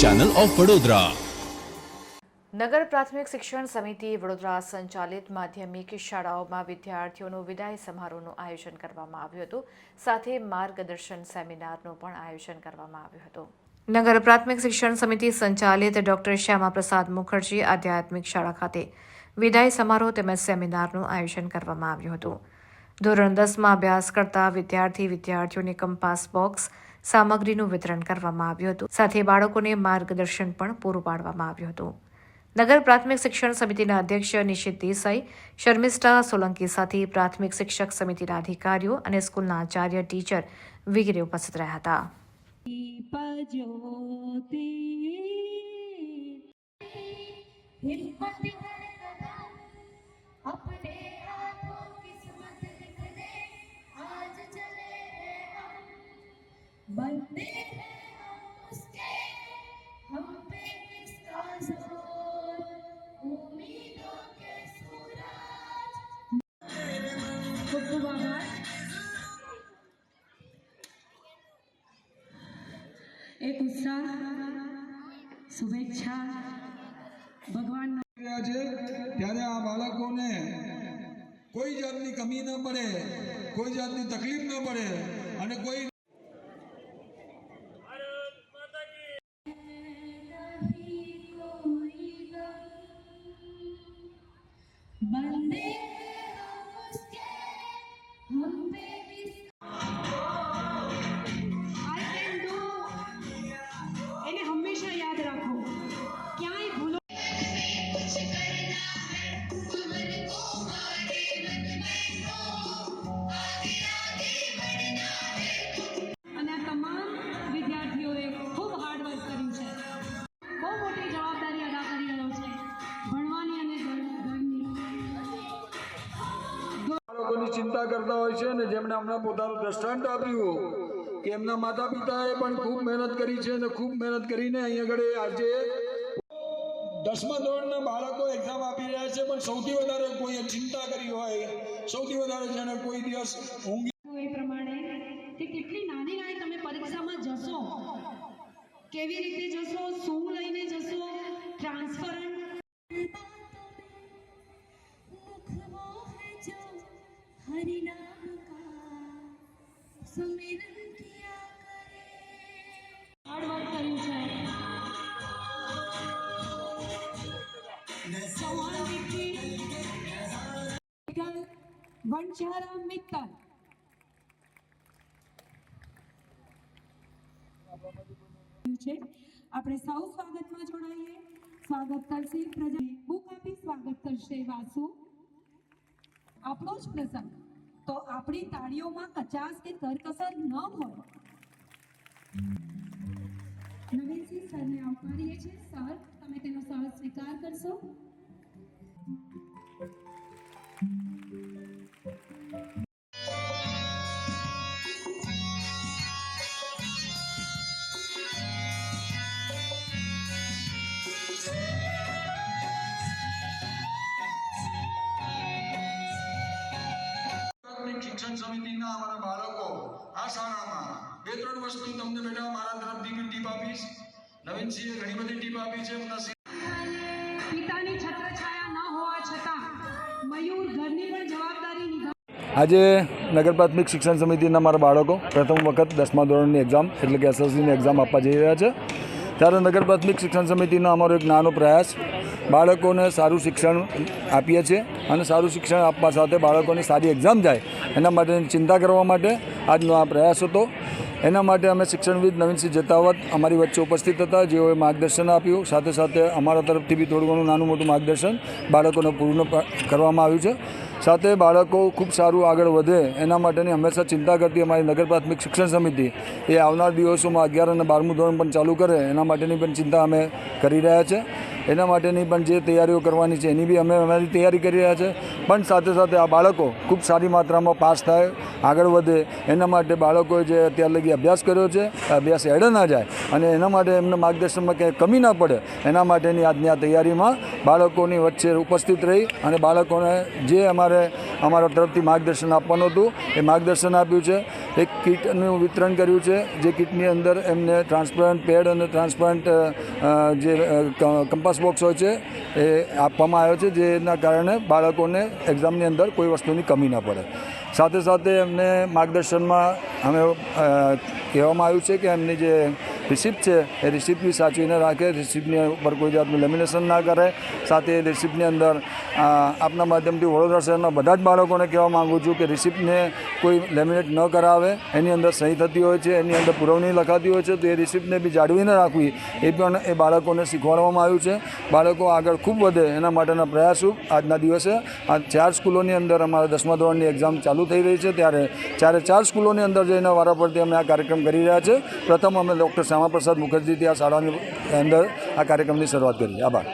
Channel of Vadodara નગર પ્રાથમિક શિક્ષણ સમિતિ વડોદરા સંચાલિત માધ્યમિક શાળાઓમાં વિદ્યાર્થીઓનું વિદાય સમારોહનું આયોજન કરવામાં આવ્યું હતું. સાથે માર્ગદર્શન સેમિનારનું પણ આયોજન કરવામાં આવ્યું હતું. નગર પ્રાથમિક શિક્ષણ સમિતિ સંચાલિત ડોક્ટર શ્યામા પ્રસાદ મુખર્જી આધ્યાત્મિક શાળા ખાતે વિદાય સમારોહ તેમજ સેમિનારનું આયોજન કરવામાં આવ્યું હતું. ધોરણ દસમાં અભ્યાસ કરતા વિદ્યાર્થી વિદ્યાર્થીઓને કંપાસ બોક્સ સામગ્રીનું વિતરણ કરવામાં આવ્યું હતું. સાથે બાળકોને માર્ગદર્શન પણ પૂરું પાડવામાં આવ્યું હતું. નગર પ્રાથમિક શિક્ષણ સમિતિના અધ્યક્ષ નિશિત દેસાઈ, શર્મિષ્ઠા સોલંકી સાથે પ્રાથમિક શિક્ષક સમિતિના અધિકારીઓ અને સ્કૂલના આચાર્ય ટીચર વગેરે ઉપસ્થિત રહ્યા હતા. હિંમતી बनते हैं हम उसके हम पे किसका जोर उम्मीदों के सूरज ખૂબ ખૂબ આભાર એક ઉત્સાહ શુભેચ્છા ભગવાનનો રહ્યા છે ત્યારે આ બાળકોને કોઈ જાતની કમી ન પડે કોઈ જાતની તકલીફ ન પડે અને કોઈ Monday. બાળકોની ચિંતા કરતા હોય છે અને જેમણે હમણાં પોતાનું દ્રષ્ટાંત આપ્યું કે એમના માતા પિતાએ પણ ખૂબ મહેનત કરી છે અને ખૂબ મહેનત કરીને અહીં આગળ આજે દસમા ધોરણના બાળકો એક્ઝામ આપી રહ્યા છે, પણ સૌથી વધારે કોઈએ ચિંતા કરી હોય, સૌથી વધારે જેને કોઈ દિવસ ઊંઘી એ પ્રમાણે કે કેટલી નાની નાની તમે પરીક્ષામાં જશો? કેવી રીતે જશો? શું લઈને જશો? ટ્રાન્સફરન્ટ हरि नाम का सुमिरन किया करे હાર્ડ વર્ક કર્યું છે ચૌહાણ દીકરી વંશારામ મિત્તલ છે આપણે સૌ સ્વાગતમાં જોડાઈએ સ્વાગત કરશે પ્રજા બુક આપી સ્વાગત કરશે વાસુ આપણો જ પ્રસંગ તો આપણી તાળીઓમાં કચાસ કે કરકસર ન હોય. નવીનસિંહ સરને આવકારીએ છીએ. સર, તમે તેનો સહ સ્વીકાર કરશો? શિક્ષણ સમિતિના અમારા બાળકો આ શાળામાં બે ત્રણ વસ્તુ તમને બેટા મારા તરફથી બી ટીપ આપીશ? નવીનસિંહે ઘણી બધી ટીપ આપી છે એમના પિતાની છત્રછાયા ન હોવા છતાં મયુર ઘરની પણ જવાબદારી નિભા આજે નગર પ્રાથમિક શિક્ષણ સમિતિના મારા બાળકો પ્રથમ વખત દસમા ધોરણની એક્ઝામ એટલે કે એસએસસીની એક્ઝામ આપવા જઈ રહ્યા છે. ત્યારે નગર પ્રાથમિક શિક્ષણ સમિતિનો અમારો એક નાનો પ્રયાસ બાળકોને સારું શિક્ષણ આપીએ છીએ અને સારું શિક્ષણ આપવા સાથે બાળકોની સારી એક્ઝામ જાય, એના માટેની ચિંતા કરવા માટે આજનો આ પ્રયાસ હતો. એના માટે અમે શિક્ષણવિદ નવીનસિંહ જતાવત અમારી વચ્ચે ઉપસ્થિત હતા, જેઓએ માર્ગદર્શન આપ્યું. સાથે સાથે અમારા તરફથી બી થોડું ઘણું નાનું મોટું માર્ગદર્શન બાળકોને પૂર્ણ કરવામાં આવ્યું છે. સાથે બાળકો ખૂબ સારું આગળ વધે, એના માટેની હંમેશા ચિંતા કરતી અમારી નગર પ્રાથમિક શિક્ષણ સમિતિ એ આવનાર દિવસોમાં અગિયાર અને બારમું ધોરણ પણ ચાલુ કરે, એના માટેની પણ ચિંતા અમે કરી રહ્યા છે. એના માટેની પણ જે તૈયારીઓ કરવાની છે, એની બી અમે અમારી તૈયારી કરી રહ્યા છે. પણ સાથે સાથે આ બાળકો ખૂબ સારી માત્રામાં પાસ થાય, આગળ વધે. એના માટે બાળકોએ જે અત્યાર લગી અભ્યાસ કર્યો છે અભ્યાસ એડે ના જાય અને એના માટે એમને માર્ગદર્શનમાં ક્યાંય કમી ના પડે, એના માટેની આજની આ તૈયારીમાં બાળકોની વચ્ચે ઉપસ્થિત રહી અને બાળકોને જે અમારે અમારા તરફથી માર્ગદર્શન આપવાનું હતું, એ માર્ગદર્શન આપ્યું છે. એક કીટનું વિતરણ કર્યું છે, જે કીટની અંદર એમને ટ્રાન્સપરન્ટ પેડ અને ટ્રાન્સપરન્ટ જે કંપાસ બોક્સ હોય છે, એ આપવામાં આવ્યો છે, જેના કારણે બાળકોને એક્ઝામની અંદર કોઈ વસ્તુની કમી ન પડે. સાથે સાથે એમને માર્ગદર્શનમાં અમે કહેવામાં આવ્યું છે કે એમની જે રિસિપ્ટ છે, એ રિસિપ્ટ બી સાચવીને રાખે રિસિપ્ટની ઉપર કોઈ જાતનું લેમિનેશન ના કરે. સાથે રિસિપ્ટની અંદર આપના માધ્યમથી વડોદરા શહેરના બધા જ બાળકોને કહેવા માગું છું કે રિસિપ્ટને કોઈ લેમિનેટ ન કરાવે, એની અંદર સહી થતી હોય છે, એની અંદર પુરવણી લખાતી હોય છે, તો એ રિસિપ્ટને બી જાળવીને રાખવી, એ પણ એ બાળકોને શીખવાડવામાં આવ્યું છે. બાળકો આગળ ખૂબ વધે એના માટેના પ્રયાસો આજના દિવસે. આ ચાર સ્કૂલોની અંદર અમારા દસમા ધોરણની એક્ઝામ ચાલુ થઈ રહી છે, ત્યારે ચારે ચાર સ્કૂલોની અંદર જઈને વારાફરતી અમે આ કાર્યક્રમ કરી રહ્યા છે. પ્રથમ અમે ડૉક્ટર શ્યામાપ્રસાદ મુખર્જીથી આ શાળાની અંદર આ કાર્યક્રમની શરૂઆત કરી. આભાર.